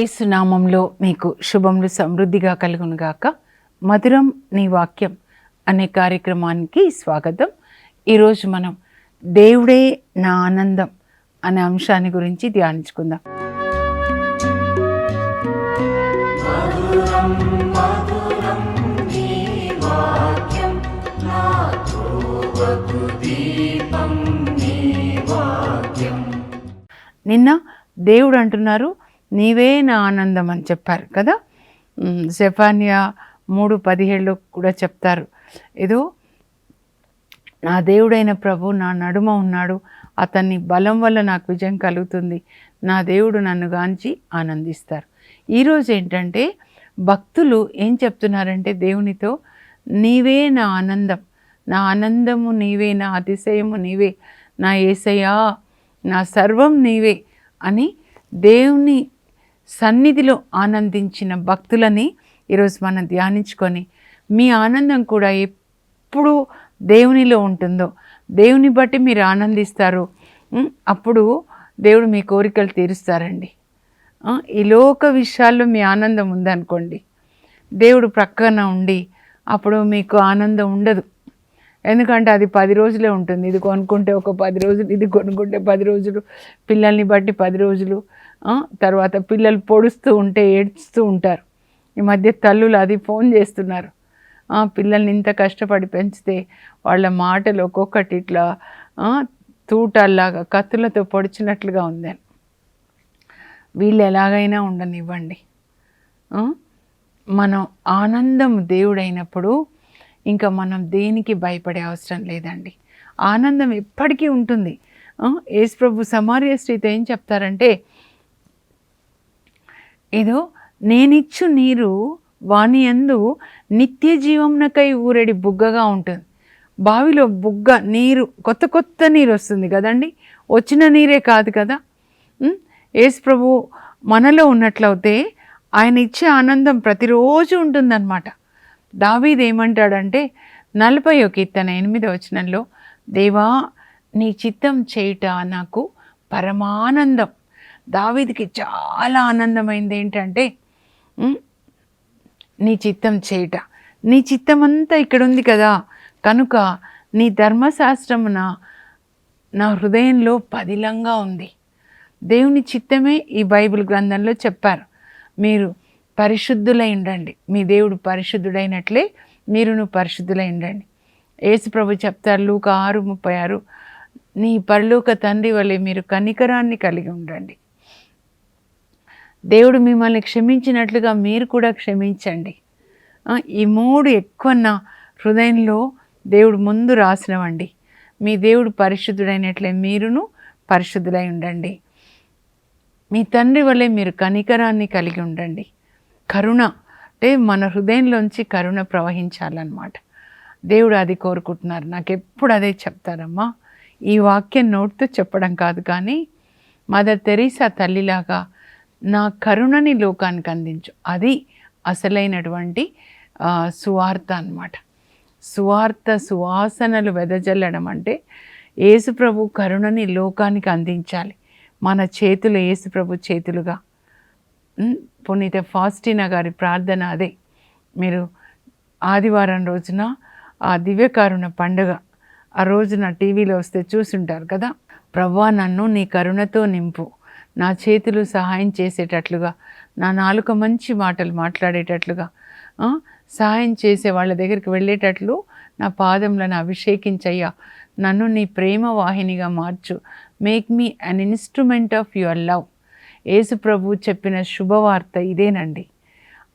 ఏసు నామంలో మీకు శుభములు సమృద్ధిగా కలుగునుగాక మధురం నీ వాక్యం అనే కార్యక్రమానికి స్వాగతం. ఈరోజు మనం దేవుడే నా ఆనందం అనే అంశాన్ని గురించి ధ్యానించుకుందాం. నిన్న దేవుడు అంటున్నారు నీవే నా ఆనందం అని చెప్పారు కదా? సెఫానియా మూడు పదిహేడులో కూడా చెప్తారు. ఏదో నా దేవుడైన ప్రభు నా నడుమ ఉన్నాడు అతన్ని బలం వల్ల నాకు విజయం కలుగుతుంది నా దేవుడు నన్ను గాంచి ఆనందిస్తారు. ఈరోజు ఏంటంటే భక్తులు ఏం చెప్తున్నారంటే దేవునితో నీవే నా ఆనందం నా ఆనందము నీవే నా అతిశయము నీవే నా ఏసయా నా సర్వం నీవే అని దేవుని సన్నిధిలో ఆనందించిన భక్తులని ఈరోజు మనం ధ్యానించుకొని మీ ఆనందం కూడా ఎప్పుడు దేవునిలో ఉంటుందో దేవుని బట్టి మీరు ఆనందిస్తారు అప్పుడు దేవుడు మీ కోరికలు తీరుస్తారండి. ఈ లోక విషయాల్లో మీ ఆనందం ఉందనుకోండి దేవుడు ప్రక్కన ఉండి అప్పుడు మీకు ఆనందం ఉండదు. ఎందుకంటే అది పది రోజులే ఉంటుంది. ఇది కొనుక్కుంటే ఒక పది రోజులు ఇది కొనుక్కుంటే పది రోజులు పిల్లల్ని బట్టి పది రోజులు తర్వాత పిల్లలు పొడుస్తూ ఉంటే ఏడుస్తూ ఉంటారు. ఈ మధ్య తల్లులు అది ఫోన్ చేస్తున్నారు. పిల్లల్ని ఇంత కష్టపడి పెంచితే వాళ్ళ మాటలు ఒక్కొక్కటి ఇట్లా తూటాల్లాగా కత్తులతో పొడిచినట్లుగా ఉందని. వీళ్ళు ఎలాగైనా ఉండనివ్వండి. మనం ఆనందం దేవుడైనప్పుడు ఇంకా మనం దేనికి భయపడే అవసరం లేదండి. ఆనందం ఎప్పటికీ ఉంటుంది. ఆ? యేసు ప్రభు సమార్య స్త్రీతో ఏం చెప్తారంటే ఏదో నేనిచ్చు నీరు వాని యందు నిత్య జీవంనకై ఊరడి బుగ్గగా ఉంటుంది. బావిలో బుగ్గ నీరు కొత్త కొత్త నీరు వస్తుంది కదండి? వచ్చిన నీరే కాదు కదా? ఏసుప్రభు యేసు ప్రభు మనలో ఉన్నట్లయితే ఆయన ఇచ్చే ఆనందం ప్రతిరోజు ఉంటుందన్నమాట. దావీది ఏమంటాడంటే నలభై ఒక కీర్తన ఎనిమిదో వచనంలో దేవా నీ చిత్తం చేయుట నాకు పరమానందం. దావీదికి చాలా ఆనందమైంది ఏంటంటే నీ చిత్తం చేయుట నీ చిత్తం అంతా ఇక్కడ ఉంది కదా. కనుక నీ ధర్మశాస్త్రమున నా హృదయంలో పదిలంగా ఉంది. దేవుని చిత్తమే ఈ బైబిల్ గ్రంథంలో చెప్పారు. మీరు పరిశుద్ధులై ఉండండి. మీ దేవుడు పరిశుద్ధుడైనట్లే మీరును పరిశుద్ధులై ఉండండి. యేసుప్రభు చెప్తారు లూక ఆరు ముప్పై ఆరు నీ పరలోక తండ్రి వలె మీరు కనికరాన్ని కలిగి ఉండండి. దేవుడు మిమ్మల్ని క్షమించినట్లుగా మీరు కూడా క్షమించండి. ఈ మూడు ఎక్కువ నా హృదయంలో దేవుడు ముందు రాసినవండి. మీ దేవుడు పరిశుద్ధుడైనట్లే మీరును పరిశుద్ధులై ఉండండి. మీ తండ్రి వల్లే మీరు కనికరాన్ని కలిగి ఉండండి. కరుణ అంటే మన హృదయంలోంచి కరుణ ప్రవహించాలన్నమాట. దేవుడు అది కోరుకుంటున్నారు. నాకు ఎప్పుడు అదే చెప్తారమ్మా. ఈ వాక్యం నోటితో చెప్పడం కాదు కానీ మదర్ తెరీసా తల్లిలాగా నా కరుణని లోకానికి అందించు. అది అసలైనటువంటి సువార్త అన్నమాట. సువార్త సువాసనలు వెదజల్లడం అంటే యేసుప్రభు కరుణని లోకానికి అందించాలి. మన చేతులు యేసుప్రభు చేతులుగా. పునీత ఫాస్టినా గారి ప్రార్థన అదే. మీరు ఆదివారం రోజున ఆ దివ్యకారుణ పండుగ ఆ రోజున టీవీలో వస్తే చూసుంటారు కదా. ప్రవ్వా నన్ను నీ కరుణతో నింపు. నా చేతులు సహాయం చేసేటట్లుగా నా నాలుక మంచి మాటలు మాట్లాడేటట్లుగా సహాయం చేసే వాళ్ళ దగ్గరికి వెళ్ళేటట్లు నా పాదములను అభిషేకించయ్యా. నన్ను నీ ప్రేమ వాహినిగా మార్చు. Make me an instrument of your love Yesu ప్రభు చెప్పిన శుభవార్త ఇదేనండి.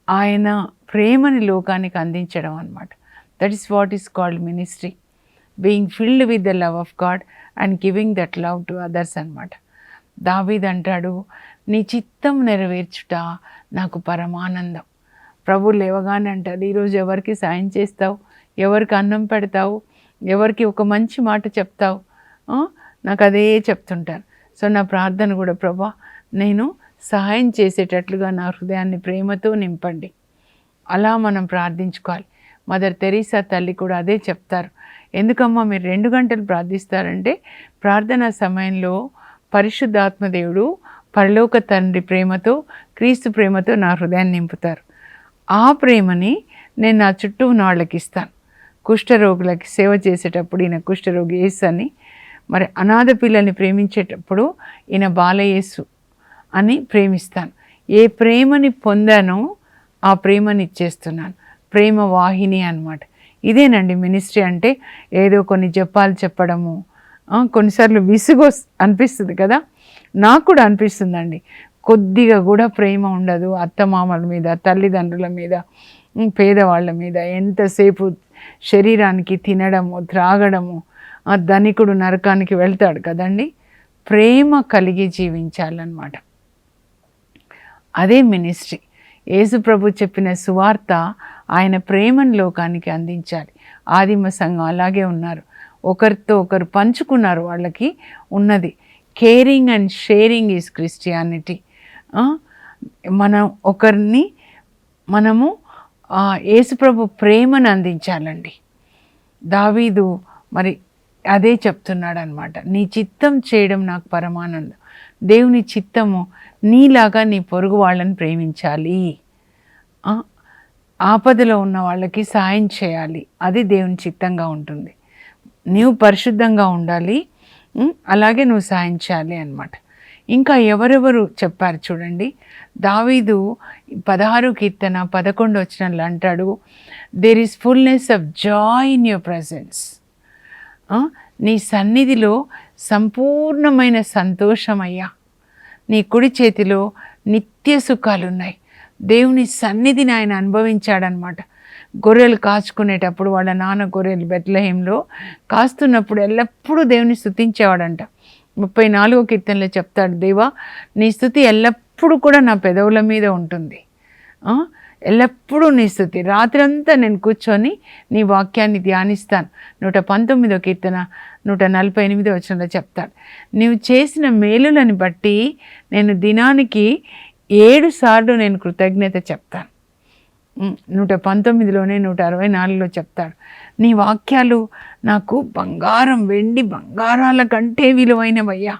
ఆయన ప్రేమని లోకానికి అందించడం అనమాట that is what is called ministry being filled with the love of God and giving that love to others అనమాట దావీద్ అంటాడు నీ చిత్తం నెరవేర్చుట నాకు పరమానందం. ప్రభు లేవగానే అంటారు ఈరోజు ఎవరికి సాయం చేస్తావు? ఎవరికి అన్నం పెడతావు? ఎవరికి ఒక మంచి మాట చెప్తావు? నాకు అదే చెప్తుంటారు. సో నా ప్రార్థన కూడా ప్రభా నేను సహాయం చేసేటట్లుగా నా హృదయాన్ని ప్రేమతో నింపండి. అలా మనం ప్రార్థించుకోవాలి. మదర్ తెరీసా తల్లి కూడా అదే చెప్తారు. ఎందుకమ్మా మీరు రెండు గంటలు ప్రార్థిస్తారంటే ప్రార్థనా సమయంలో పరిశుద్ధాత్మదేవుడు పరలోక తండ్రి ప్రేమతో క్రీస్తు ప్రేమతో నా హృదయాన్ని నింపుతారు. ఆ ప్రేమని నేను నా చుట్టూ ఉన్న వాళ్ళకి ఇస్తాను కుష్ఠరోగులకి సేవ చేసేటప్పుడు ఈయన కుష్ఠరోగి యేసు అని మరి అనాథ పిల్లల్ని ప్రేమించేటప్పుడు ఈయన బాలయేసు అని ప్రేమిస్తాను. ఏ ప్రేమని పొందానో ఆ ప్రేమని ఇచ్చేస్తున్నాను. ప్రేమ వాహిని అన్నమాట. ఇదేనండి మినిస్ట్రీ అంటే ఏదో కొన్ని జపాలు చెప్పడము కొన్నిసార్లు విసుగు అనిపిస్తుంది కదా? నాకు కూడా అనిపిస్తుందండి. కొద్దిగా కూడా ప్రేమ ఉండదు అత్తమామల మీద తల్లిదండ్రుల మీద పేదవాళ్ళ మీద. ఎంతసేపు శరీరానికి తినడము త్రాగడము ఆ ధనికుడు నరకానికి వెళ్తాడు కదండి? ప్రేమ కలిగి జీవించాలన్నమాట. అదే మినిస్ట్రీ. యేసుప్రభు చెప్పిన సువార్త ఆయన ప్రేమను లోకానికి అందించాలి. ఆదిమ సంఘం అలాగే ఉన్నారు. ఒకరితో ఒకరు పంచుకున్నారు వాళ్ళకి ఉన్నది. Caring and sharing is Christianity మనం ఒకరిని మనము యేసుప్రభు ప్రేమను అందించాలండి. దావీదు మరి అదే చెప్తున్నాడు అనమాట నీ చిత్తం చేయడం నాకు పరమానందం. దేవుని చిత్తము నీలాగా నీ పొరుగు వాళ్ళని ప్రేమించాలి. ఆపదలో ఉన్న వాళ్ళకి సాయం చేయాలి. అది దేవుని చిత్తంగా ఉంటుంది. నీవు పరిశుద్ధంగా ఉండాలి అలాగే నువ్వు సాయించాలి అనమాట ఇంకా ఎవరెవరు చెప్పారు చూడండి. దావీదు పదహారు కీర్తన పదకొండు వచ్చినట్లు అంటాడు there is fullness of joy in your presence నీ సన్నిధిలో సంపూర్ణమైన సంతోషమయ్యా నీ కుడి చేతిలో నిత్య సుఖాలు ఉన్నాయి దేవుని సన్నిధిని ఆయన అనుభవించాడనమాట గొర్రెలు కాచుకునేటప్పుడు వాళ్ళ నాన్న గొర్రెలు బెత్లహేంలో కాస్తున్నప్పుడు ఎల్లప్పుడూ దేవుని స్థుతించేవాడంట. ముప్పై నాలుగో కీర్తనలో చెప్తాడు దేవా నీ స్థుతి ఎల్లప్పుడూ కూడా నా పెదవుల మీద ఉంటుంది. ఎల్లప్పుడూ నీ స్థుతి. రాత్రంతా నేను కూర్చొని నీ వాక్యాన్ని ధ్యానిస్తాను. నూట పంతొమ్మిదో కీర్తన నూట నలభై ఎనిమిదో వచనంలో చెప్తాడు నీవు చేసిన మేలులను బట్టి నేను దినానికి ఏడు సార్లు నేను కృతజ్ఞత చెప్తాను. నూట పంతొమ్మిదిలోనే నూట అరవై నాలుగులో చెప్తాడు. నీ వాక్యాలు నాకు బంగారం వెండి బంగారాల కంటే విలువైనవయ్యా.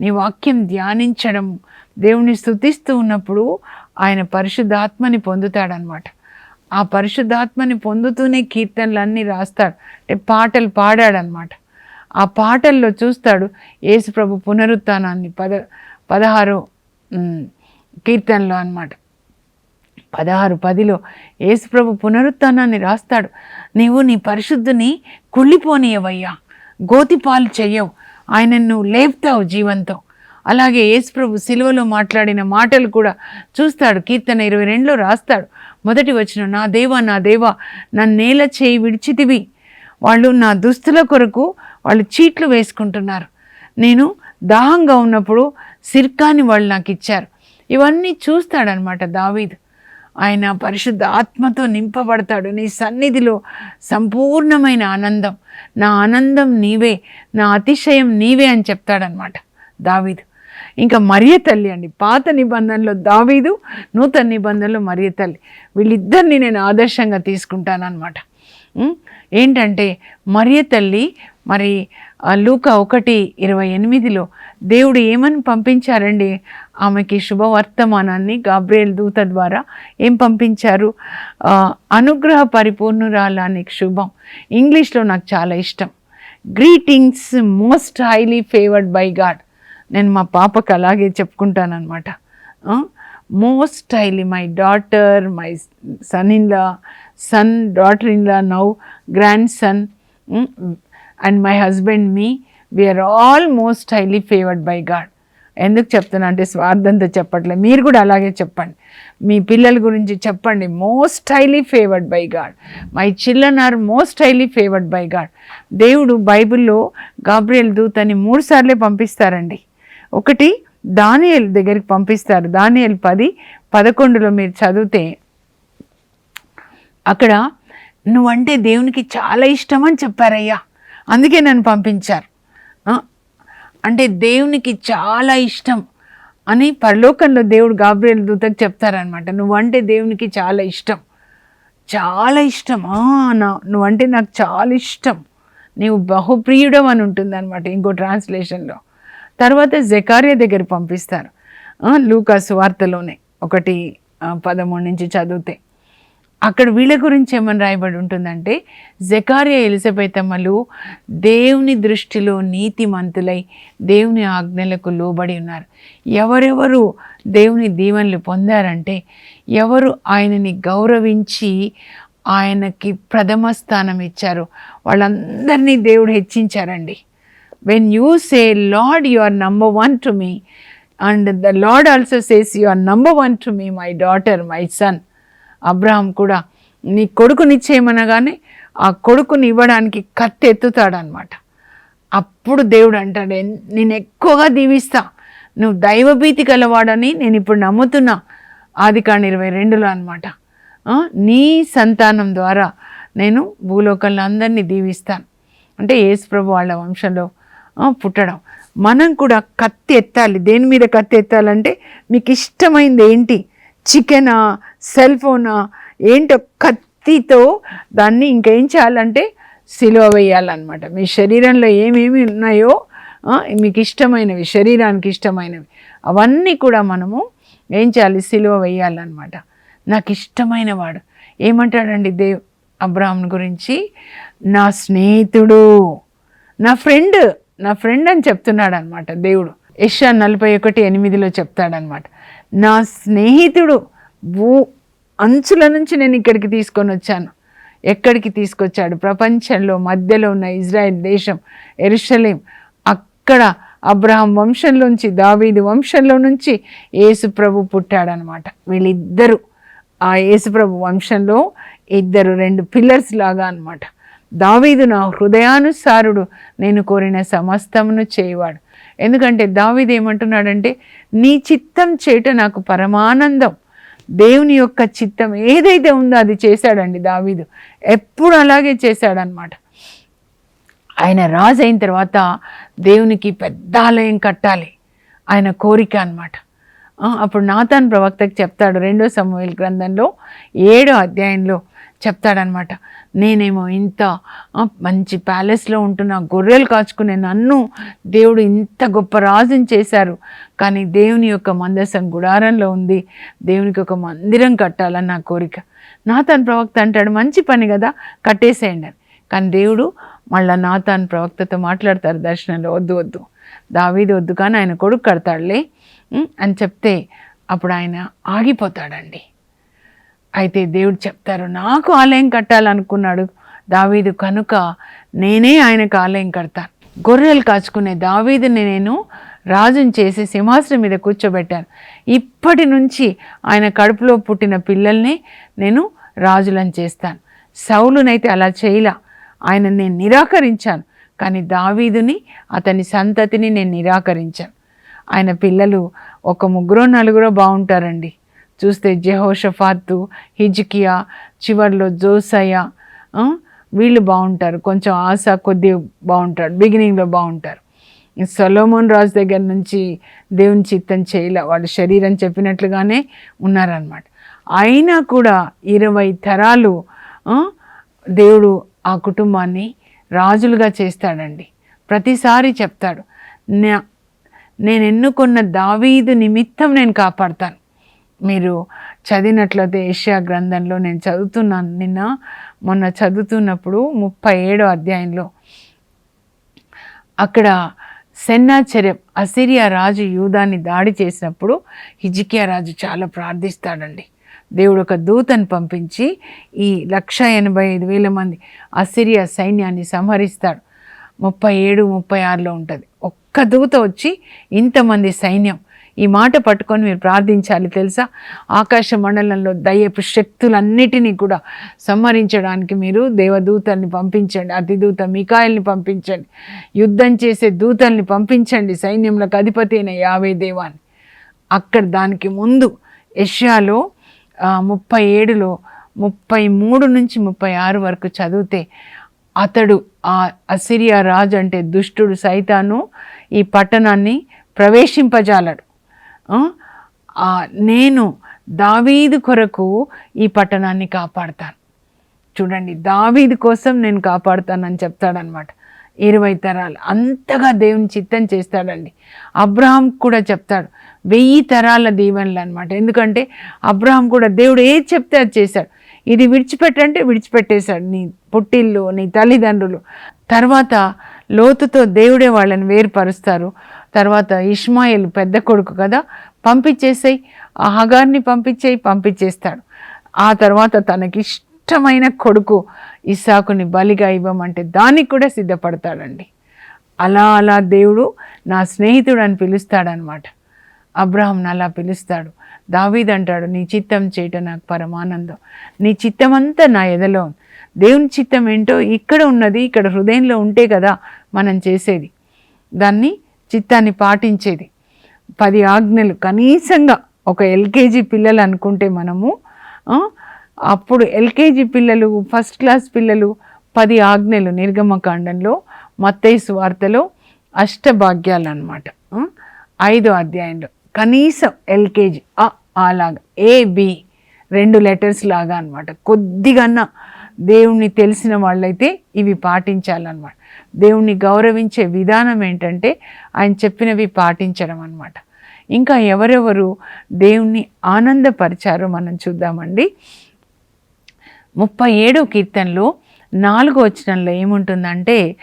నీ వాక్యం ధ్యానించడం దేవుని స్థుతిస్తూ ఉన్నప్పుడు ఆయన పరిశుద్ధాత్మని పొందుతాడనమాట ఆ పరిశుద్ధాత్మని పొందుతూనే కీర్తనలన్నీ రాస్తాడు. అంటే పాటలు పాడాడనమాట ఆ పాటల్లో చూస్తాడు యేసుప్రభు పునరుత్నాన్ని పద పదహారు కీర్తనలో అన్నమాట. పదహారు పదిలో యేసుప్రభు పునరుత్నాన్ని రాస్తాడు. నీవు నీ పరిశుద్ధుని కుళ్ళిపోనీయవయ్యా గోతిపాలు చెయ్యవు. ఆయన నువ్వు లేపుతావు జీవంతో. అలాగే యేసుప్రభు సిలువలో మాట్లాడిన మాటలు కూడా చూస్తాడు. కీర్తన ఇరవై రెండులో రాస్తాడు. మొదటి వచ్చిన నా దేవా నా దేవా నా నేల చేయి విడిచితివి. వాళ్ళు నా దుస్తుల కొరకు వాళ్ళు చీట్లు వేసుకుంటున్నారు. నేను దాహంగా ఉన్నప్పుడు సిర్కాని వాళ్ళు నాకు ఇచ్చారు. ఇవన్నీ చూస్తాడనమాట దావీదు. ఆయన పరిశుద్ధ ఆత్మతో నింపబడతాడు. నీ సన్నిధిలో సంపూర్ణమైన ఆనందం. నా ఆనందం నీవే నా అతిశయం నీవే అని చెప్తాడనమాట దావీదు. ఇంకా మరియ తల్లి అండి. పాత నిబంధనలో దావీదు నూతన నిబంధనలో మరియ తల్లి. వీళ్ళిద్దరిని నేను ఆదర్శంగా తీసుకుంటాను అనమాట ఏంటంటే మరియ తల్లి మరి లూక ఒకటి ఇరవై ఎనిమిదిలో దేవుడు ఏమని పంపించారండి? ఆమెకి శుభవర్తమానాన్ని గాబ్రియల్ దూత ద్వారా ఏం పంపించారు? అనుగ్రహ పరిపూర్ణురాలానికి శుభం. ఇంగ్లీష్లో నాకు చాలా ఇష్టం. Greetings most highly favoured by God నేను మా పాపకు అలాగే చెప్పుకుంటానమాట most highly my daughter my son in law son daughter in law now grandson and my husband me we are all most highly favoured by God ఎందుకు చెప్తున్నా అంటే స్వార్థంతో చెప్పట్లే. మీరు కూడా అలాగే చెప్పండి. మీ పిల్లల గురించి చెప్పండి. Most highly favoured by God my children are most highly favoured by God దేవుడు బైబిల్లో గాబ్రియల్ దూతని మూడు సార్లే పంపిస్తారండి. ఒకటి దానియల్ దగ్గరికి పంపిస్తారు. దానియల్ పది పదకొండులో మీరు చదివితే అక్కడ నువ్వంటే దేవునికి చాలా ఇష్టం అని చెప్పారయ్యా. అందుకే నన్ను పంపించారు. అంటే దేవునికి చాలా ఇష్టం అని పరలోకంలో దేవుడు గాబ్రియల్ దూతకు చెప్తారనమాట నువ్వంటే దేవునికి చాలా ఇష్టం. చాలా ఇష్టం. ఆ, నా నువ్వంటే నాకు చాలా ఇష్టం. నీవు బహుప్రియుడం అని ఉంటుంది అనమాట ఇంకో ట్రాన్స్లేషన్లో. తర్వాత జకార్య దగ్గర పంపిస్తారు. లూకాసు వార్తలోనే ఒకటి పదమూడు నుంచి చదివితే. అక్కడ వీళ్ళ గురించి ఏమని రాయబడి ఉంటుందంటే జకార్య ఎలిజబెత్ దేవుని దృష్టిలో నీతిమంతులై దేవుని ఆజ్ఞలకు లోబడి ఉన్నారు. ఎవరెవరు దేవుని దీవెనలు పొందారంటే ఎవరు ఆయనని గౌరవించి ఆయనకి ప్రథమ స్థానం ఇచ్చారు వాళ్ళందరినీ దేవుడు హెచ్చించారండి. When you say Lord you are number one to me and the Lord also says you are number one to me my daughter my son Abraham కూడా నీ కొడుకునిచ్చేయమనగానే ఆ కొడుకుని ఇవ్వడానికి కత్తి ఎత్తుతాడనమాట అప్పుడు దేవుడు అంటాడు నేను ఎక్కువగా దీవిస్తా. నువ్వు దైవభీతి గలవాడని నేను ఇప్పుడు నమ్ముతున్నా. ఆది కాండ ఇరవై రెండులో అనమాట నీ సంతానం ద్వారా నేను భూలోకంలో అందరినీ దీవిస్తాను. అంటే యేసు ప్రభు వాళ్ళ వంశంలో పుట్టడం. మనం కూడా కత్తి ఎత్తాలి దేని మీద కత్తి ఎత్తాలంటే మీకు ఇష్టమైంది ఏంటి? చికెనా? సెల్ ఫోనా ఏంటో కత్తితో దాన్ని ఇంకేం చేయాలంటే సిలువ వేయాలన్నమాట. మీ శరీరంలో ఏమేమి ఉన్నాయో మీకు ఇష్టమైనవి శరీరానికి ఇష్టమైనవి అవన్నీ కూడా మనము ఏం చేయాలి? సిలువ వేయాలన్నమాట. నాకు ఇష్టమైన వాడు. ఏమంటాడండి దేవ్ అబ్రాహ్మణ్ గురించి? నా స్నేహితుడు. నా ఫ్రెండ్ నా ఫ్రెండ్ అని చెప్తున్నాడు అనమాట దేవుడు. యశా నలభై ఒకటి ఎనిమిదిలో చెప్తాడనమాట నా స్నేహితుడు. భూ అంచుల నుంచి నేను ఇక్కడికి తీసుకొని వచ్చాను. ఎక్కడికి తీసుకొచ్చాడు? ప్రపంచంలో మధ్యలో ఉన్న ఇజ్రాయెల్ దేశం ఎరుషలేం. అక్కడ అబ్రహం వంశంలోంచి దావీదు వంశంలో నుంచి యేసుప్రభు పుట్టాడనమాట వీళ్ళిద్దరూ ఆ యేసుప్రభు వంశంలో ఇద్దరు రెండు పిల్లర్స్ లాగా అనమాట దావీదు నా హృదయానుసారుడు నేను కోరిన సమస్తమును చేయవాడు. ఎందుకంటే దావీదు ఏమంటున్నాడంటే నీ చిత్తం చేయట నాకు పరమానందం దేవుని యొక్క చిత్తం ఏదైతే ఉందో అది చేశాడండి దావీదు. ఎప్పుడు అలాగే చేశాడనమాట ఆయన రాజు అయిన తర్వాత దేవునికి పెద్ద ఆలయం కట్టాలి ఆయన కోరిక అనమాట అప్పుడు నాతాన్ ప్రవక్తకు చెప్తాడు రెండో సమూహల గ్రంథంలో ఏడో అధ్యాయంలో చెప్తాడనమాట. నేనేమో ఇంత మంచి ప్యాలెస్లో ఉంటున్న గొర్రెలు కాచుకునే నన్ను దేవుడు ఇంత గొప్ప రాజుని చేశారు. కానీ దేవుని యొక్క మందసం గుడారంలో ఉంది. దేవునికి ఒక మందిరం కట్టాలని నా కోరిక. నాతన్ ప్రవక్త అంటాడు మంచి పని కదా కట్టేసేయండి అని. కానీ దేవుడు మళ్ళా నాతాన్ ప్రవక్తతో మాట్లాడతారు దర్శనంలో వద్దు వద్దు. దావీది వద్దు కానీ ఆయన కొడుకు కడతాడులే అని చెప్తే అప్పుడు ఆయన ఆగిపోతాడండి. అయితే దేవుడు చెప్తారు నాకు ఆలయం కట్టాలనుకున్నాడు దావీదు కనుక నేనే ఆయనకు ఆలయం కడతాను గొర్రెలు కాచుకునే దావీదుని నేను రాజుని చేసి సింహాసనం మీద కూర్చోబెట్టాను. ఇప్పటి నుంచి ఆయన కడుపులో పుట్టిన పిల్లల్ని నేను రాజులను చేస్తాను. సౌలునైతే అలా చేయలా ఆయన నేను నిరాకరించాను కానీ దావీదుని అతని సంతతిని నేను నిరాకరించాను. ఆయన పిల్లలు ఒక ముగ్గురో నలుగురో బాగుంటారండి. చూస్తే జెహోషఫాతు హిజ్కియా చివర్లో జోసయ్య వీళ్ళు బాగుంటారు. కొంచెం ఆశ కొద్ది బాగుంటాడు బిగినింగ్లో బాగుంటారు. సొలోమోన్ రాజు దగ్గర నుంచి దేవుని చిత్తం చేయలే వాళ్ళ శరీరం చెప్పినట్లుగానే ఉన్నారనమాట అయినా కూడా ఇరవై తరాలు దేవుడు ఆ కుటుంబాన్ని రాజులుగా చేస్తాడండి. ప్రతిసారి చెప్తాడు నా నేను ఎన్నుకున్న దావీదు నిమిత్తం నేను కాపాడతాను. మీరు చదివినట్లయితే ఏషియా గ్రంథంలో నేను చదువుతున్నాను నిన్న మొన్న చదువుతున్నప్పుడు ముప్పై ఏడో అధ్యాయంలో. అక్కడ సెన్నాచర్యం అసిరియా రాజు యూదాన్ని దాడి చేసినప్పుడు హిజికియా రాజు చాలా ప్రార్థిస్తాడండి. దేవుడు ఒక దూతను పంపించి ఈ లక్ష ఎనభై ఐదు వేల మంది అసిరియా సైన్యాన్ని సంహరిస్తాడు. ముప్పై ఏడు ముప్పై ఆరులో ఉంటుంది. ఒక్క దూత వచ్చి ఇంతమంది సైన్యం ఈ మాట పట్టుకొని మీరు ప్రార్థించాలి తెలుసా? ఆకాశ మండలంలో దయ్యపు శక్తులన్నిటినీ కూడా సంహరించడానికి మీరు దేవదూతల్ని పంపించండి అతిదూత మికాయల్ని పంపించండి యుద్ధం చేసే దూతల్ని పంపించండి సైన్యంలోకి అధిపతి అయిన యావే దేవాన్ని. అక్కడ దానికి ముందు ఏషియాలో ముప్పై ఏడులో ముప్పై మూడు నుంచి ముప్పై ఆరు వరకు చదివితే అతడు ఆ అసిరియా రాజు అంటే దుష్టుడు సైతాను ఈ పట్టణాన్ని ప్రవేశింపజాలడు. నేను దావీదు కొరకు ఈ పట్టణాన్ని కాపాడుతాను. చూడండి దావీది కోసం నేను కాపాడుతానని చెప్తాడనమాట ఇరవై తరాలు అంతగా దేవుని చిత్తం చేస్తాడండి. అబ్రహాం కూడా చెప్తాడు వెయ్యి తరాల దీవెనలు అనమాట ఎందుకంటే అబ్రహాం కూడా దేవుడు ఏది చెప్తే అది చేశాడు. ఇది విడిచిపెట్టంటే విడిచిపెట్టేశాడు నీ పుట్టిల్లు నీ తల్లిదండ్రులు. తర్వాత లోతుతో దేవుడే వాళ్ళని వేరుపరుస్తారు. తర్వాత ఇష్మాయిల్ పెద్ద కొడుకు కదా పంపించేసేయి. ఆ హగార్ని పంపించేయి పంపించేస్తాడు. ఆ తర్వాత తనకి ఇష్టమైన కొడుకు ఇసాకుని బలిగా ఇవ్వమంటే దానికి కూడా సిద్ధపడతాడండి. అలా అలా దేవుడు నా స్నేహితుడు అని పిలుస్తాడనమాట. అబ్రహాంని అలా పిలుస్తాడు. దావీద్ అంటాడు నీ చిత్తం చేయటం నాకు పరమానందం. నీ చిత్తం అంతా నా ఎదలో దేవుని చిత్తం ఏంటో ఇక్కడ ఉన్నది ఇక్కడ హృదయంలో ఉంటే కదా మనం చేసేది. దాన్ని చిత్తాన్ని పాటించేది. పది ఆజ్ఞలు. కనీసంగా ఒక ఎల్కేజీ పిల్లలు అనుకుంటే మనము అప్పుడు ఎల్కేజీ పిల్లలు ఫస్ట్ క్లాస్ పిల్లలు పది ఆజ్ఞలు నిర్గమకాండంలో మత్తైసు వార్తలో అష్టభాగ్యాలు అనమాట ఐదో అధ్యాయంలో. కనీసం ఎల్కేజీ అలాగా ఏబి రెండు లెటర్స్ లాగా అనమాట కొద్దిగన్నా దేవుణ్ణి తెలిసిన వాళ్ళైతే ఇవి పాటించాలన్నమాట. దేవుణ్ణి గౌరవించే విధానం ఏంటంటే ఆయన చెప్పినవి పాటించడం అన్నమాట. ఇంకా ఎవరెవరు దేవుణ్ణి ఆనందపరిచారో మనం చూద్దామండి. ముప్పై ఏడో కీర్తనలో నాలుగో వచనంలో ఏముంటుందంటే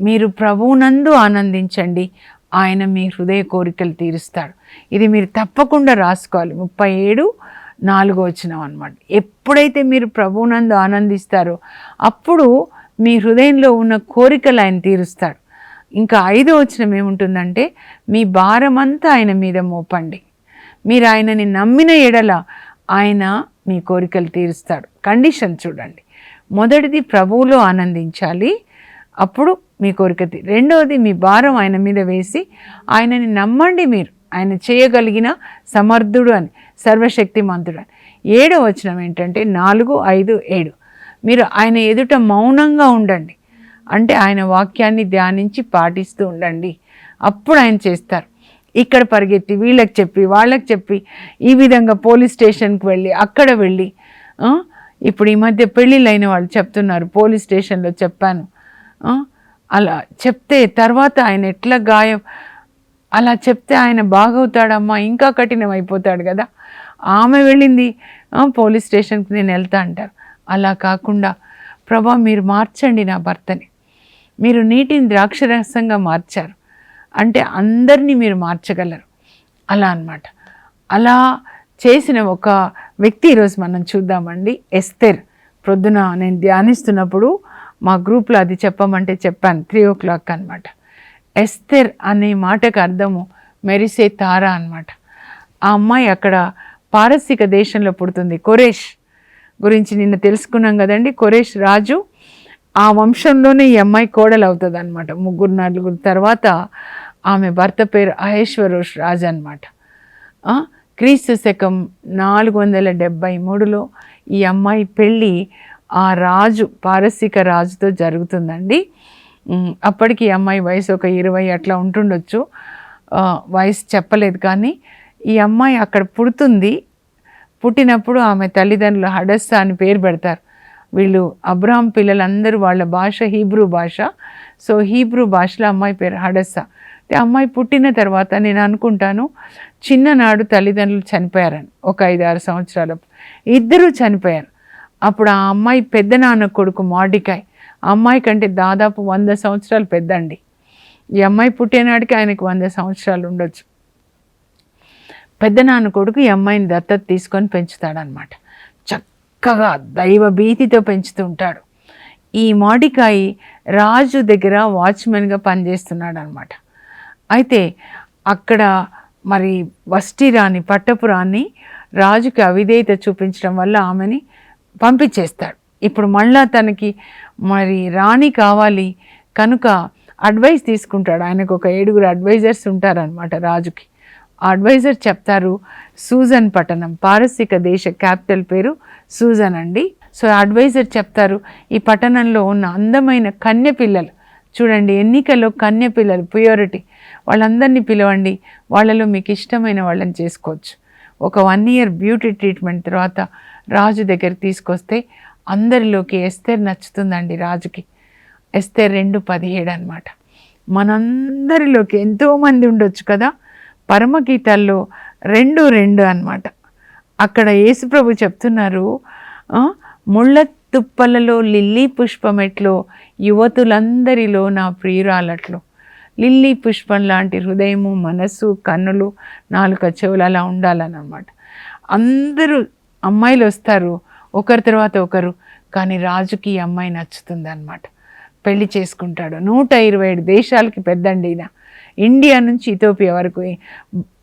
మీరు ప్రభువునందు ఆనందించండి. ఆయన మీ హృదయ కోరికలు తీరుస్తాడు. ఇది మీరు తప్పకుండా రాసుకోవాలి. ముప్పై ఏడు నాలుగో వచనం అనమాట ఎప్పుడైతే మీరు ప్రభువునందు ఆనందిస్తారో అప్పుడు మీ హృదయంలో ఉన్న కోరికలు ఆయన తీరుస్తాడు. ఇంకా ఐదో వచనం ఏముంటుందంటే మీ భారమంతా ఆయన మీద మోపండి. మీరు ఆయనని నమ్మిన ఎడల ఆయన మీ కోరికలు తీరుస్తాడు. కండిషన్ చూడండి. మొదటిది ప్రభువులో ఆనందించాలి అప్పుడు మీ కోరిక రెండవది మీ భారం ఆయన మీద వేసి ఆయనని నమ్మండి మీరు. ఆయన చేయగలిగిన సమర్థుడు అని సర్వశక్తిమంతుడు అని ఏడో వచనం ఏంటంటే నాలుగు ఐదు ఏడు. మీరు ఆయన ఎదుట మౌనంగా ఉండండి. అంటే ఆయన వాక్యాన్ని ధ్యానించి పాటిస్తూ ఉండండి. అప్పుడు ఆయన చేస్తారు. ఇక్కడ పరిగెత్తి వీళ్ళకి చెప్పి వాళ్ళకి చెప్పి ఈ విధంగా పోలీస్ స్టేషన్కి వెళ్ళి అక్కడ వెళ్ళి ఇప్పుడు ఈ మధ్య పెళ్ళిళ్ళైన వాళ్ళు చెప్తున్నారు పోలీస్ స్టేషన్లో చెప్పాను. అలా చెప్తే తర్వాత ఆయన ఎట్లా గాయం అలా చెప్తే ఆయన బాగవుతాడమ్మా ఇంకా కఠినం అయిపోతాడు కదా. ఆమె వెళ్ళింది పోలీస్ స్టేషన్కి నేను వెళ్తా అంటారు. అలా కాకుండా ప్రభా మీరు మార్చండి నా భర్తని. మీరు నీటిని ద్రాక్షరసంగా మార్చారు. అంటే అందరినీ మీరు మార్చగలరు. అలా అన్నమాట. అలా చేసిన ఒక వ్యక్తి ఈరోజు మనం చూద్దామండి ఎస్తెర్. ప్రొద్దున నేను ధ్యానిస్తున్నప్పుడు మా గ్రూప్లో అది చెప్పమంటే చెప్పాను త్రీ ఓ క్లాక్ అనమాట ఎస్తెర్ అనే మాటకు అర్థము మెరిసే తార అన్నమాట. ఆ అమ్మాయి అక్కడ పారసీక దేశంలో పుడుతుంది. కొరేష్ గురించి నిన్న తెలుసుకున్నాం కదండి. కొరేష్ రాజు ఆ వంశంలోనే ఈ అమ్మాయి కోడలు అవుతుంది అనమాట ముగ్గురు నలుగురు తర్వాత ఆమె భర్త పేరు అహేశ్వరోష్ రాజు అనమాట క్రీస్తు శకం నాలుగు వందల డెబ్భై మూడులో ఈ అమ్మాయి పెళ్ళి ఆ రాజు పారసీక రాజుతో జరుగుతుందండి. అప్పటికి ఈ అమ్మాయి వయసు ఒక ఇరవై అట్లా ఉంటుండొచ్చు. వయసు చెప్పలేదు కానీ ఈ అమ్మాయి అక్కడ పుడుతుంది. పుట్టినప్పుడు ఆమె తల్లిదండ్రులు హడస్సా అని పేరు పెడతారు. వీళ్ళు అబ్రాహం పిల్లలందరూ వాళ్ళ భాష హీబ్రూ భాష. సో హీబ్రూ భాషలో అమ్మాయి పేరు హడస్స. అయితే అమ్మాయి పుట్టిన తర్వాత నేను అనుకుంటాను చిన్ననాడు తల్లిదండ్రులు చనిపోయారని ఒక ఐదు ఆరు సంవత్సరాల ఇద్దరూ చనిపోయారు. అప్పుడు ఆ అమ్మాయి పెద్ద నాన్న కొడుకు మాడికాయ్. అమ్మాయి కంటే దాదాపు వంద సంవత్సరాలు పెద్దండి. ఈ అమ్మాయి పుట్టేనాటికి ఆయనకు వంద సంవత్సరాలు ఉండొచ్చు. పెద్ద నాన్న కొడుకు ఈ అమ్మాయిని దత్తత తీసుకొని పెంచుతాడనమాట చక్కగా దైవ భీతితో పెంచుతూ ఉంటాడు. ఈ మాడికాయి రాజు దగ్గర వాచ్మెన్గా పనిచేస్తున్నాడు అనమాట అయితే అక్కడ మరి వస్టిరాని రాణి పట్టపు రాణి రాజుకి అవిధేయత చూపించడం వల్ల ఆమెని పంపించేస్తాడు. ఇప్పుడు మళ్ళా తనకి మరి రాణి కావాలి కనుక అడ్వైస్ తీసుకుంటాడు. ఆయనకు ఒక ఏడుగురు అడ్వైజర్స్ ఉంటారనమాట రాజుకి. ఆ అడ్వైజర్ చెప్తారు సూజన్ పట్టణం పారసిక దేశ క్యాపిటల్ పేరు సూజన్ అండి. సో అడ్వైజర్ చెప్తారు ఈ పట్టణంలో ఉన్న అందమైన కన్య పిల్లలు చూడండి ఎన్నికల్లో కన్య పిల్లలు ప్యూరిటీ వాళ్ళందరినీ పిలవండి వాళ్ళలో మీకు ఇష్టమైన వాళ్ళని చేసుకోవచ్చు. ఒక వన్ ఇయర్ బ్యూటీ ట్రీట్మెంట్ తర్వాత రాజు దగ్గర తీసుకొస్తే అందరిలోకి ఎస్తేర్ నచ్చుతుందండి రాజుకి. ఎస్తేర్ రెండు పదిహేడు అనమాట మనందరిలోకి ఎంతోమంది ఉండొచ్చు కదా? పరమగీతాల్లో రెండు రెండు అనమాట అక్కడ యేసుప్రభు చెప్తున్నారు ముళ్ళ తుప్పలలో లిల్లీ పుష్పమెట్లో యువతులందరిలో నా ప్రియురాలట్లు. లిల్లీ పుష్పం లాంటి హృదయము మనస్సు కన్నులు నాలుక చెవులు అలా ఉండాలన్నమాట. అందరూ అమ్మాయిలు వస్తారు ఒకరి తర్వాత ఒకరు కానీ రాజుకి ఈ అమ్మాయి నచ్చుతుంది అనమాట పెళ్ళి చేసుకుంటాడు. నూట ఇరవై ఏడు దేశాలకి పెద్దండి ఈయన. ఇండియా నుంచి ఇథోపియా వరకు.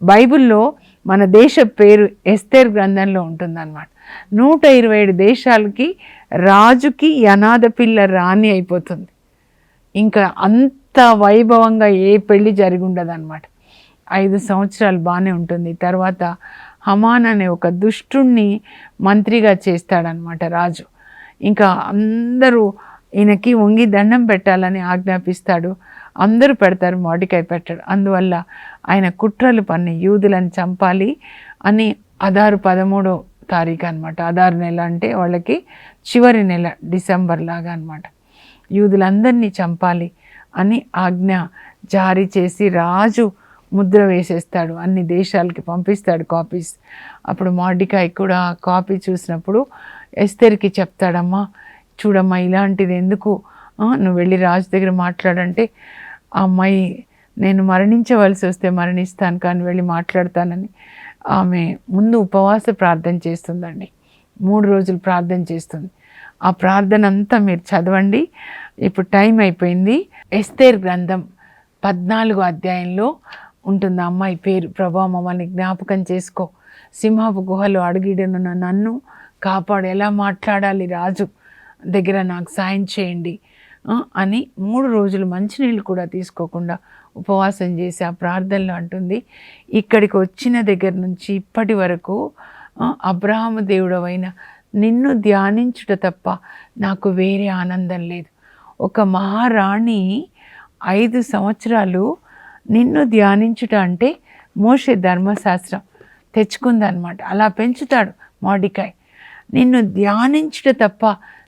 బైబిల్లో మన దేశ పేరు ఎస్తేర్ గ్రంథంలో ఉంటుందన్నమాట. నూట ఇరవై ఏడు దేశాలకి రాజుకి అనాథ పిల్ల రాణి అయిపోతుంది. ఇంకా అంత వైభవంగా ఏ పెళ్ళి జరిగి ఉండదన్నమాట. ఐదు సంవత్సరాలు బాగానే ఉంటుంది. తర్వాత హమాన్ అనే ఒక దుష్టుణ్ణి మంత్రిగా చేస్తాడనమాట రాజు. ఇంకా అందరూ ఈయనకి వంగి దండం పెట్టాలని ఆజ్ఞాపిస్తాడు. అందరూ పెడతారు మోడికాయ పెట్టాడు. అందువల్ల ఆయన కుట్రలు పన్ని యూదులను చంపాలి అని అదారు పదమూడో తారీఖు అనమాట అదారు నెల అంటే వాళ్ళకి చివరి నెల డిసెంబర్ లాగా అనమాట యూదులందరినీ చంపాలి అని ఆజ్ఞ జారీ చేసి రాజు ముద్ర వేసేస్తాడు. అన్ని దేశాలకి పంపిస్తాడు కాపీస్ అప్పుడు మాడికాయ్ కూడా కాపీ చూసినప్పుడు ఎస్తేర్కి చెప్తాడమ్మా చూడమ్మా ఇలాంటిది ఎందుకు? నువ్వు వెళ్ళి రాజు దగ్గర మాట్లాడంటే ఆ అమ్మాయి నేను మరణించవలసి వస్తే మరణిస్తాను కానీ వెళ్ళి మాట్లాడతానని ఆమె ముందు ఉపవాస ప్రార్థన చేస్తుందండి. మూడు రోజులు ప్రార్థన చేస్తుంది. ఆ ప్రార్థన అంతా మీరు చదవండి. ఇప్పుడు టైం అయిపోయింది. ఎస్తేర్ గ్రంథం పద్నాలుగు అధ్యాయంలో ఉంటుంది. అమ్మాయి పేరు ప్రభా మమ్మల్ని జ్ఞాపకం చేసుకో. సింహపు గుహలో అడిగిడనున్న నన్ను కాపాడు. ఎలా మాట్లాడాలి రాజు? దగ్గర నాకు సాయం చేయండి. అని మూడు రోజులు మంచినీళ్ళు కూడా తీసుకోకుండా ఉపవాసం చేసి ఆ ప్రార్థనలో అంటుంది. ఇక్కడికి వచ్చిన దగ్గర నుంచి ఇప్పటి వరకు అబ్రహాము దేవుడవైన నిన్ను ధ్యానించుట తప్ప నాకు వేరే ఆనందం లేదు. ఒక మహారాణి ఐదు సంవత్సరాలు నిన్ను ధ్యానించుట అంటే మోషే ధర్మశాస్త్రం తెచ్చుకుందనమాట అలా పెంచుతాడు మాడికాయ్. నిన్ను ధ్యానించుట తప్ప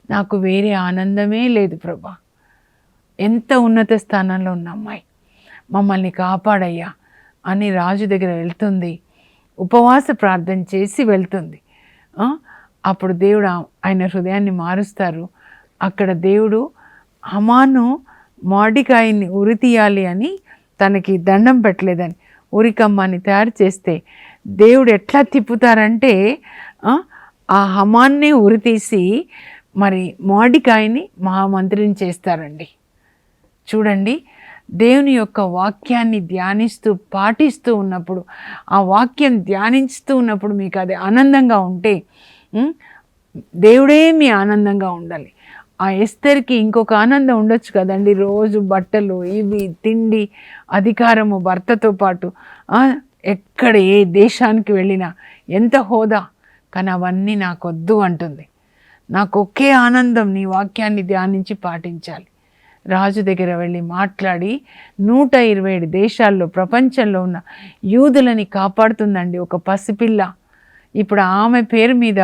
నాకు వేరే ఆనందమే లేదు ప్రభా. ఎంత ఉన్నత స్థానంలో ఉన్న అమ్మాయి. మమ్మల్ని కాపాడయ్యా అని రాజు దగ్గర వెళ్తుంది. ఉపవాస ప్రార్థన చేసి వెళ్తుంది. అప్పుడు దేవుడు ఆయన హృదయాన్ని మారుస్తారు. అక్కడ దేవుడు హమాను మాడికాయని ఉరి తీయాలి అని తనకి దండం పెట్టలేదని ఉరికమ్మని తయారు చేస్తే దేవుడు ఎట్లా తిప్పుతారంటే ఆ, హమాన్ని ఉరితీసి మరి మాడికాయని మహామంత్రిని చేస్తారండి. చూడండి దేవుని యొక్క వాక్యాన్ని ధ్యానిస్తూ పాటిస్తూ ఉన్నప్పుడు ఆ వాక్యం ధ్యానిస్తూ ఉన్నప్పుడు మీకు అది ఆనందంగా ఉంటే దేవుడే మీ ఆనందంగా ఉండాలి. ఆ ఎస్తర్కి ఇంకొక ఆనందం ఉండొచ్చు కదండి. రోజు బట్టలు ఇవి తిండి అధికారము భర్తతో పాటు ఎక్కడ ఏ దేశానికి వెళ్ళినా ఎంత హోదా కానీ అవన్నీ నాకొద్దు అంటుంది. నాకు ఒకే ఆనందం నీ వాక్యాన్ని ధ్యానించి పాటించాలి. రాజు దగ్గర వెళ్ళి మాట్లాడి నూట ఇరవై ఏడు దేశాల్లో ప్రపంచంలో ఉన్న యూదులని కాపాడుతుందండి ఒక పసిపిల్ల. ఇప్పుడు ఆమె పేరు మీద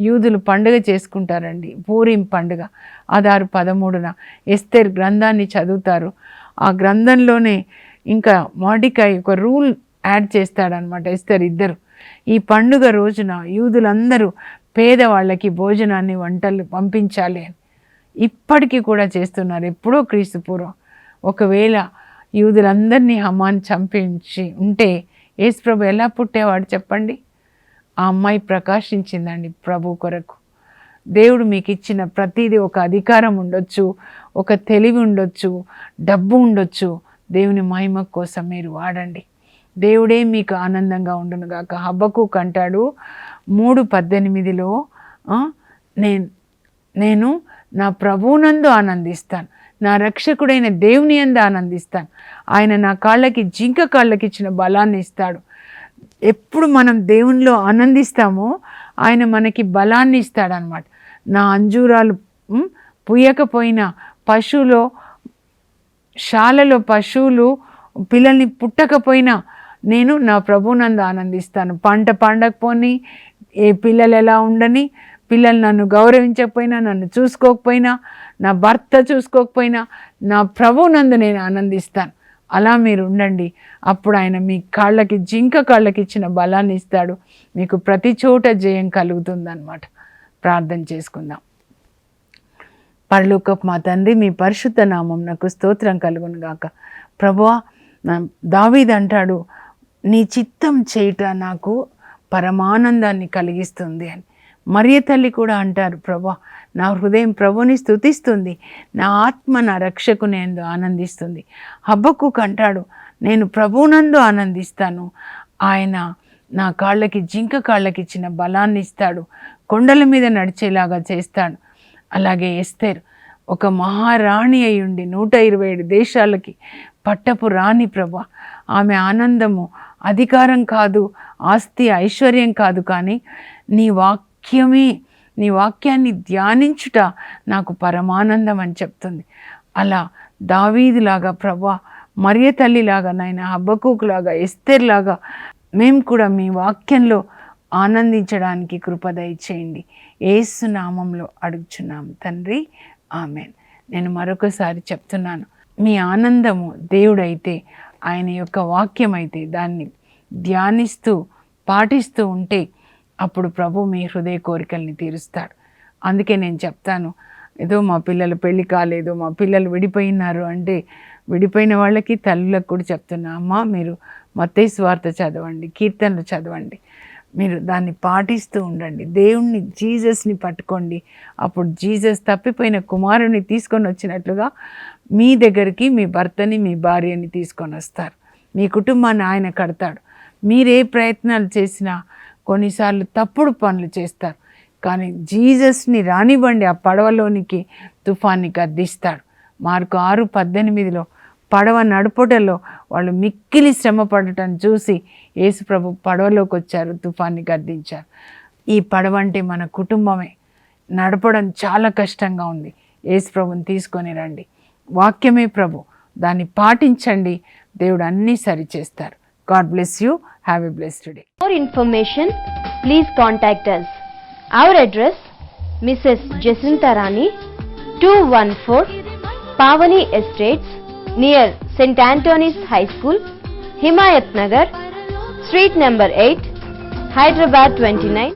యూదులు పండుగ చేసుకుంటారండి పూరిం పండుగ. ఆధారు పదమూడున ఎస్తేర్ గ్రంథాన్ని చదువుతారు. ఆ గ్రంథంలోనే ఇంకా మాడికాయ్ ఒక రూల్ యాడ్ చేస్తాడనమాట ఇస్తారు ఇద్దరు. ఈ పండుగ రోజున యూదులందరూ పేదవాళ్ళకి భోజనాన్ని వంటలు పంపించాలి అని ఇప్పటికీ కూడా చేస్తున్నారు. ఎప్పుడో క్రీస్తు పూర్వం. ఒకవేళ యూదులందరినీ హమాన్ చంపించి ఉంటే యేసు ప్రభు ఎలా పుట్టేవాడు చెప్పండి? ఆ అమ్మాయి ప్రకాశించిందండి ప్రభు కొరకు. దేవుడు మీకు ఇచ్చిన ప్రతిదీ ఒక అధికారం ఉండొచ్చు ఒక తెలివి ఉండొచ్చు డబ్బు ఉండొచ్చు. దేవుని మహిమ కోసం మీరు వాడండి. దేవుడే మీకు ఆనందంగా ఉండునుగాక హబ్బకు కంటాడు మూడు పద్దెనిమిదిలో నేను నేను నా ప్రభువునందు ఆనందిస్తాను. నా రక్షకుడైన దేవుని యందు ఆనందిస్తాను. ఆయన నా కాళ్ళకి జింక కాళ్ళకి ఇచ్చిన బలాన్ని ఇస్తాడు. ఎప్పుడు మనం దేవునిలో ఆనందిస్తామో ఆయన మనకి బలాన్ని ఇస్తాడనమాట నా అంజూరాలు పుయ్యకపోయినా పశువులో శాలలో పశువులు పిల్లల్ని పుట్టకపోయినా నేను నా ప్రభునందు ఆనందిస్తాను. పంట పండకపోని ఏ పిల్లలు ఎలా ఉండని పిల్లలు నన్ను గౌరవించకపోయినా నన్ను చూసుకోకపోయినా నా భర్త చూసుకోకపోయినా నా ప్రభునందు నేను ఆనందిస్తాను. అలా మీరు ఉండండి. అప్పుడు ఆయన మీ కాళ్ళకి జింక కాళ్ళకి ఇచ్చిన బలాన్ని ఇస్తాడు. మీకు ప్రతి చోట జయం కలుగుతుందన్నమాట. ప్రార్థన చేసుకుందాం. పరలోకపు మా తండ్రి మీ పరిశుద్ధ నామం నాకు స్తోత్రం కలుగును గాక. ప్రభువా దావీద్ అంటాడు నీ చిత్తం చేయుట నాకు పరమానందాన్ని కలిగిస్తుంది అని. మరియ తల్లి కూడా అంటారు ప్రభా నా హృదయం ప్రభుని స్థుతిస్తుంది నా ఆత్మ నా రక్షకునేందు ఆనందిస్తుంది. హబ్బకు కంటాడు నేను ప్రభునందు ఆనందిస్తాను. ఆయన నా కాళ్ళకి జింక కాళ్ళకి ఇచ్చిన బలాన్ని ఇస్తాడు కొండల మీద నడిచేలాగా చేస్తాడు. అలాగే ఎస్తేర్ ఒక మహారాణి అయి ఉండి నూట ఇరవై ఏడు దేశాలకి పట్టపు రాణి ప్రభ. ఆమె ఆనందము అధికారం కాదు ఆస్తి ఐశ్వర్యం కాదు కానీ నీ వాక్యమే నీ వాక్యాన్ని ధ్యానించుట నాకు పరమానందం అని చెప్తుంది. అలా దావీదులాగా ప్రభా మరియ తల్లిలాగా నాయన హబ్బకూకులాగా ఎస్తేర్లాగా మేము కూడా మీ వాక్యంలో ఆనందించడానికి కృప దయచేయండి. ఏసు నామంలో అడుగుచున్నాం తండ్రి. ఆమెన్. నేను మరొకసారి చెప్తున్నాను. మీ ఆనందము దేవుడైతే ఆయన యొక్క వాక్యం అయితే దాన్ని ధ్యానిస్తూ పాటిస్తూ ఉంటే అప్పుడు ప్రభు మీ హృదయ కోరికల్ని తీరుస్తాడు. అందుకే నేను చెప్తాను. ఏదో మా పిల్లలు పెళ్ళి కాలేదు మా పిల్లలు విడిపోయినారు అంటే విడిపోయిన వాళ్ళకి తల్లులకు కూడా చెప్తున్నా అమ్మ మీరు మత్తయ్య స్వార్థ చదవండి కీర్తనలు చదవండి. మీరు దాన్ని పాటిస్తూ ఉండండి. దేవుణ్ణి జీజస్ని పట్టుకోండి. అప్పుడు జీజస్ తప్పిపోయిన కుమారుని తీసుకొని వచ్చినట్లుగా మీ దగ్గరికి మీ భర్తని మీ భార్యని తీసుకొని వస్తారు. మీ కుటుంబాన్ని ఆయన కడతాడు. మీరే ప్రయత్నాలు చేసినా కొన్నిసార్లు తప్పుడు పనులు చేస్తారు. కానీ జీజస్ని రానివ్వండి. ఆ పడవలోనికి తుఫాన్ని గద్దిస్తాడు మార్కు ఆరు పద్దెనిమిదిలో పడవ నడుపుటలో వాళ్ళు మిక్కిలి శ్రమ పడటం చూసి యేసుప్రభు పడవలోకి వచ్చారు తుఫాన్ని గద్దించారు. ఈ పడవ అంటే మన కుటుంబమే. నడపడం చాలా కష్టంగా ఉంది. యేసుప్రభుని తీసుకొని రండి. వాక్యమే ప్రభు. దాన్ని పాటించండి. దేవుడు అన్నీ సరిచేస్తారు. God bless you. Have a blessed information please contact us contact address Our address Mrs. Jacinta Rani, 214 Pavani Estates, near St. Anthony's High School, Himayat Nagar, Street number 8, Hyderabad 29.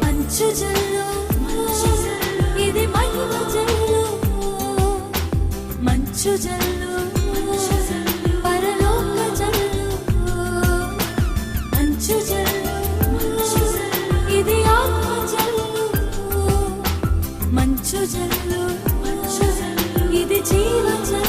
మంచు జల్లు 几轮。